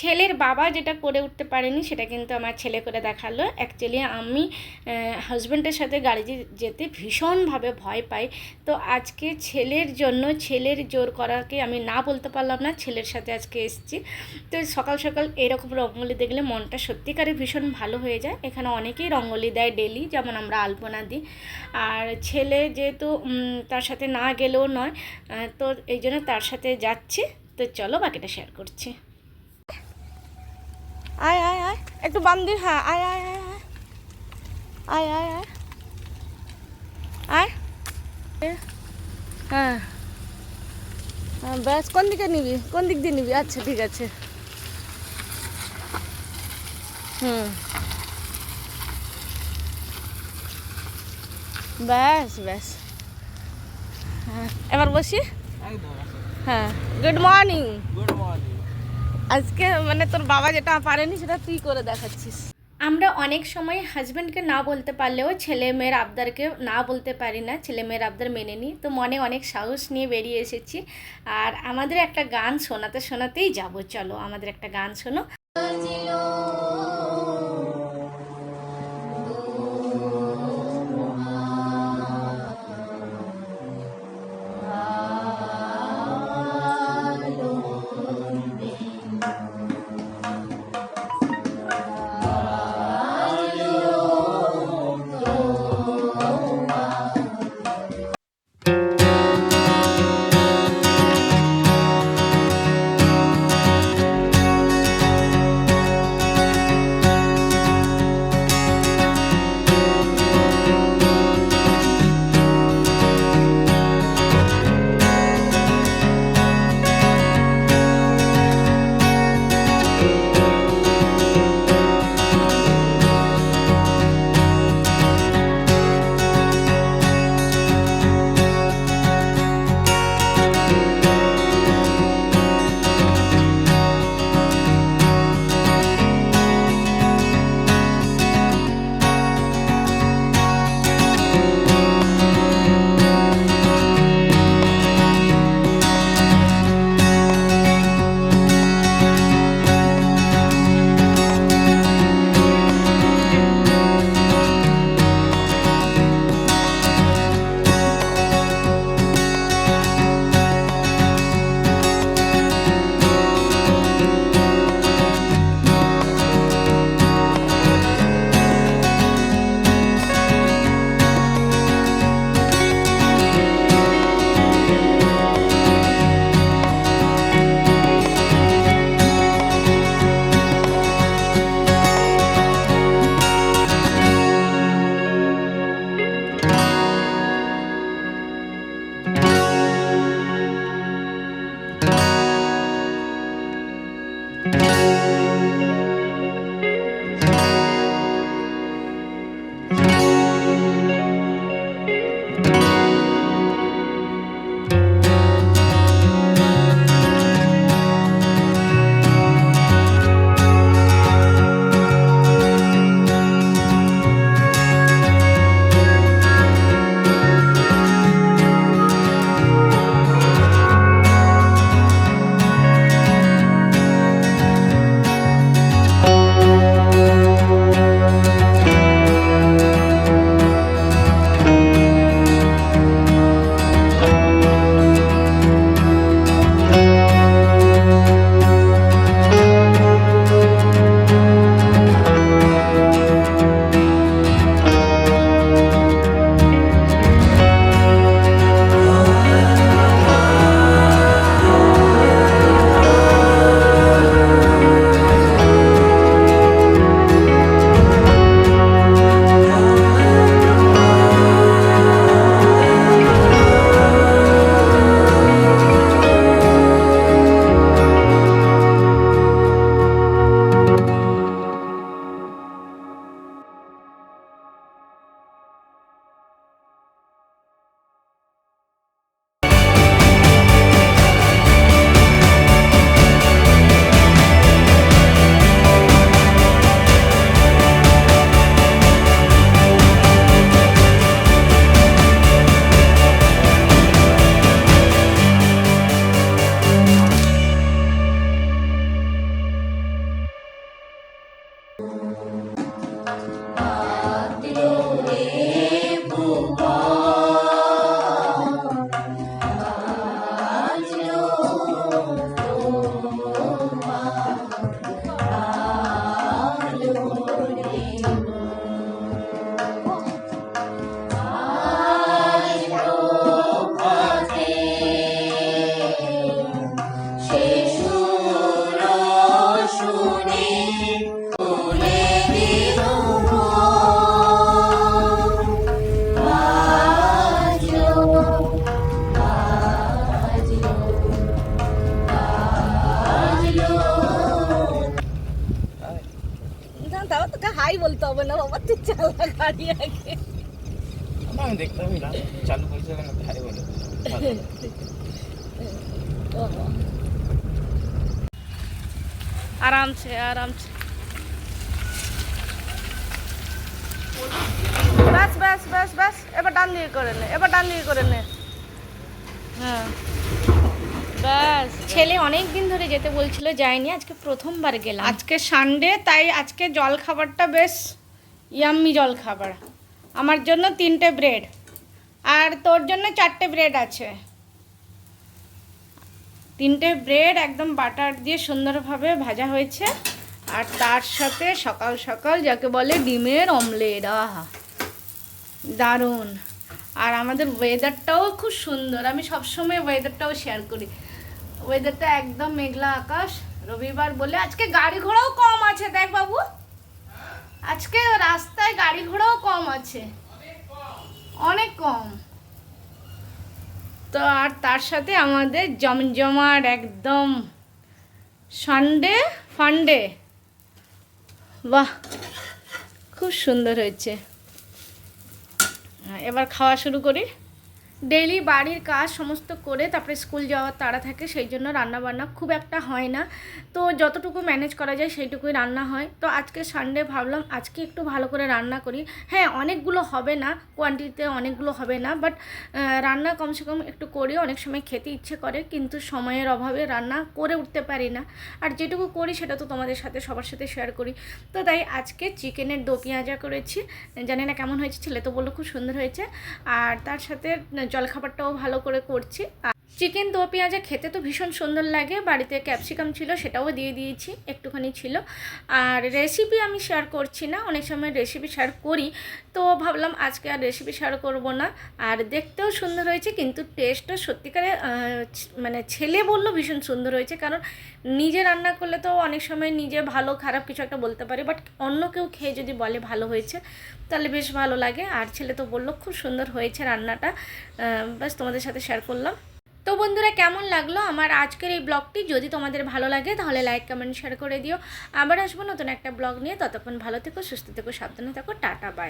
ছেলের বাবা যেটা করে উঠতে পারেনি, সেটা কিন্তু আমার ছেলে করে দেখাল। অ্যাকচুয়ালি আমি হাজব্যান্ডের সাথে গাড়ি যেতে ভীষণভাবে ভয় পাই। তো আজকে ছেলের জন্য, ছেলের জোর করাকে আমি না বলতে পারলাম না, ছেলের সাথে আজকে এসেছি। তো সকাল সকাল এরকম রঙ্গোলি দেখলে মনটা সত্যিকারে ভীষণ ভালো হয়ে যায়। এখানে অনেকেই রঙ্গোলি দেয় ডেলি যেমন আমরা আলপনা দিই। আর ছেলে যেহেতু তার সাথে না গেলেও নয় তো এই জন্য তার সাথে যাচ্ছি। তো চলো বাকিটা শেয়ার করছি। একটু বাম দিন হ্যাঁ আয় আয় আয় আয়। আয় আয় আয়। হ্যাঁ।, হ্যাঁ। ব্যাস কোন দিকে নিবি? কোন দিক দিয়ে নিবি? আচ্ছা ঠিক আছে। হুম। ব্যাস ব্যাস। হ্যাঁ, এবার বসি। হ্যাঁ গুড মর্নিং গুড মর্নিং আজকে মানে তোর বাবা যেটা পারেনি সেটা তুই করে দেখাচ্ছিস। আমরা অনেক সময় হাজব্যান্ডকে না বলতে পারলেও ছেলে মেয়ের আবদারকে না বলতে পারি না ছেলে মেয়ের আবদার মেনে নিই তো মনে অনেক সাহস নিয়ে বেরিয়ে এসেছি। আর আমাদের একটা গান শোনাতে শোনাতেই যাব চলো আমাদের একটা গান শোনো। শুনে কথাই বলতে হবে না বাবা তুই চালা গাড়ি আগে। আমি দেখতামই না চালু কেন বলে আরামছে আরামছে ব্যাস ব্যাস ব্যাস ব্যাস এবার ডান দিয়ে করে নে এবার ডান দিয়ে করে নে। হ্যাঁ। ব্যাস ছেলে অনেক দিন ধরে যেতে বলছিল যায়নি আজকে প্রথমবার গেলাম। আজকে সানডে তাই আজকে জল খাবারটা বেশ ইয়াম্মি জল খাবার আমার জন্য তিনটে ব্রেড আর তোর জন্য চারটে ব্রেড আছে। তিনটে ব্রেড একদম বাটার দিয়ে সুন্দরভাবে ভাজা হয়েছে। আর তার সাথে সকাল সকাল যাকে বলে ডিমের অমলেট আহা দারুণ। আর আমাদের ওয়েদারটাও খুব সুন্দর। আমি সবসময় ওয়েদারটাও শেয়ার করি। ওয়েদারটা একদম মেঘলা আকাশ। রবিবার বলে আজকে গাড়ি ঘোড়াও কম আছে দেখ বাবু। আজকে রাস্তায় গাড়ি ঘোড়াও কম আছে। অনেক কম। তো আর তার সাথে আমাদের জমজমাট একদম সানডে ফান্ডে বাহ খুব সুন্দর হয়েছে। হ্যাঁ, এবার খাওয়া শুরু করি। ডেইলি বাড়ির কাজ সমস্ত করে তারপরে স্কুল যাওয়ার তাড়া থাকে, সেই জন্য রান্না বান্না খুব একটা হয় না। তো যতটুকু ম্যানেজ করা যায় সেইটুকুই রান্না হয়। তো আজকে সানডে ভাবলাম আজকে একটু ভালো করে রান্না করি। হ্যাঁ অনেকগুলো হবে না কোয়ান্টিটিতে অনেকগুলো হবে না বাট রান্না কমসে কম একটু করি অনেক সময় খেতে ইচ্ছে করে, কিন্তু সময়ের অভাবে রান্না করে উঠতে পারি না। আর যেটুকু করি সেটা তো তোমাদের সাথে, সবার সাথে শেয়ার করি। তো তাই আজকে চিকেনের দো পেঁয়াজা করেছি। জানি না কেমন হয়েছে, ছেলে তো বলল খুব সুন্দর হয়েছে। আর তার সাথে জলখাবারটাও ভালো করে করছি চিকেন দো পেঁয়াজা খেতে তো ভীষণ সুন্দর লাগে, বাড়িতে ক্যাপসিকাম ছিল সেটাও দিয়ে দিয়েছি, একটুখানি ছিল। আর রেসিপি আমি শেয়ার করছি না, অনেক সময় রেসিপি শেয়ার করি, তো ভাবলাম আজকে আর রেসিপি শেয়ার করব না। আর দেখতেও সুন্দর হয়েছে, কিন্তু টেস্টটা সত্যিকারে মানে ছেলে বলল ভীষণ সুন্দর হয়েছে, কারণ নিজে রান্না করলে তো অনেক সময় নিজে ভালো, খারাপ কিছু একটা বলতে পারি বাট অন্য কেউ খেয়ে যদি বলে ভালো হয়েছে, তাহলে বেশ ভালো লাগে। আর ছেলে তো বলল খুব সুন্দর হয়েছে রান্নাটা ব্যাস তোমাদের সাথে শেয়ার করলাম। তো বন্ধুরা, কেমন লাগল আমার আজকের এই ব্লগটি? যদি তোমাদের ভালো লাগে, তাহলে লাইক কমেন্ট শেয়ার করে দিও। আবার আসব নতুন একটা ব্লগ নিয়ে। ততক্ষণ ভালো থেকো, সুস্থ থেকো, সাবধানে থাকো। Tata bye